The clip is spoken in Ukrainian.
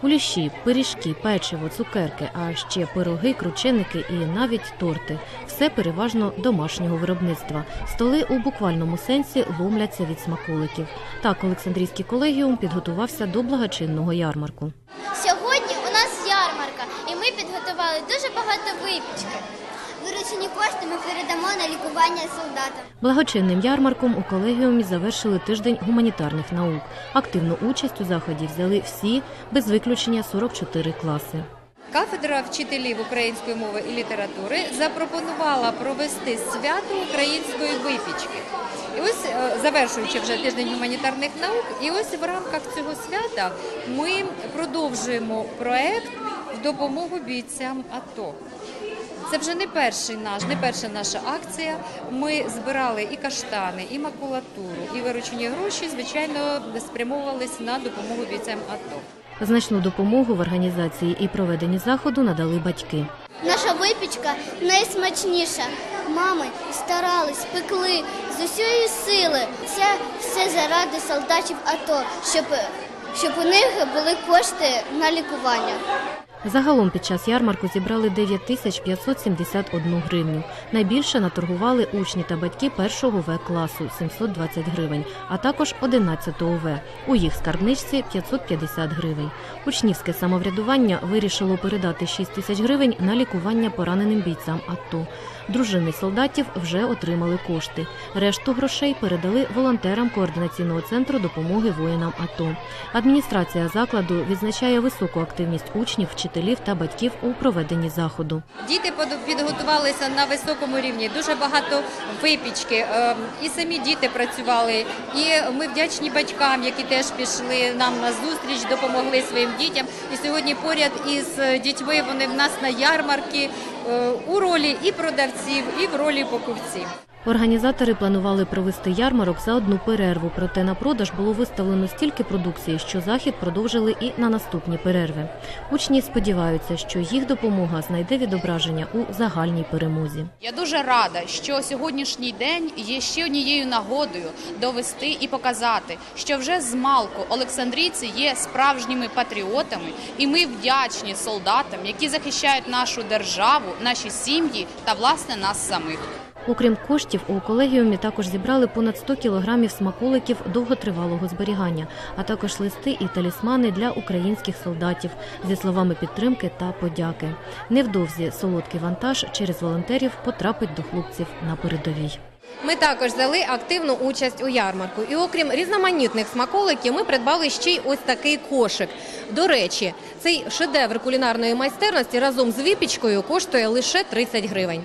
Куліші, пиріжки, печиво, цукерки, а ще пироги, крученики і навіть торти. Все переважно домашнього виробництва. Столи у буквальному сенсі ломляться від смаколиків. Так, Олександрійський колегіум підготувався до благочинного ярмарку. Сьогодні у нас ярмарка, і ми підготували дуже багато випічки. Виручені кошти ми передамо на лікування солдатам. Благочинним ярмарком у колегіумі завершили тиждень гуманітарних наук. Активну участь у заході взяли всі, без виключення 44 класи. Кафедра вчителів української мови і літератури запропонувала провести свято української випічки. І ось, е, завершуючи вже тиждень гуманітарних наук, і ось в рамках цього свята ми продовжуємо проект в допомогу бійцям АТО. Це вже не перший наш, не перша наша акція. Ми збирали і каштани, і макулатуру, і виручені гроші, звичайно, спрямовувались на допомогу бійцям АТО. Значну допомогу в організації і проведенні заходу надали батьки. Наша випічка найсмачніша. Мами старались, пекли з усієї сили. Це все заради солдатів АТО, щоб, щоб у них були кошти на лікування. Загалом під час ярмарку зібрали 9 тисяч 571 гривню. Найбільше наторгували учні та батьки першого В класу 720 гривень, а також 11 В. У їх скарбничці 550 гривень. Учнівське самоврядування вирішило передати 6 тисяч гривень на лікування пораненим бійцям АТО. Дружини солдатів вже отримали кошти. Решту грошей передали волонтерам координаційного центру допомоги воїнам АТО. Адміністрація закладу відзначає високу активність учнів, вчителів та батьків у проведенні заходу. Діти підготувалися на високому рівні, дуже багато випічки. е, І самі діти працювали. І ми вдячні батькам, які теж пішли нам на зустріч, допомогли своїм дітям. І сьогодні поряд із е, дітьми вони в нас на ярмарки е, у ролі і продавців, і в ролі покупців. Організатори планували провести ярмарок за одну перерву, проте на продаж було виставлено стільки продукції, що захід продовжили і на наступні перерви. Учні сподіваються, що їх допомога знайде відображення у загальній перемозі. Я дуже рада, що сьогоднішній день є ще однією нагодою довести і показати, що вже з малку Олександрійці є справжніми патріотами, і ми вдячні солдатам, які захищають нашу державу, наші сім'ї та власне нас самих. Окрім коштів, у колегіумі також зібрали понад 100 кілограмів смаколиків довготривалого зберігання, а також листи і талісмани для українських солдатів зі словами підтримки та подяки. Невдовзі солодкий вантаж через волонтерів потрапить до хлопців на передовій. Ми також взяли активну участь у ярмарку. І окрім різноманітних смаколиків, ми придбали ще й ось такий кошик. До речі, цей шедевр кулінарної майстерності разом з випічкою коштує лише 30 гривень.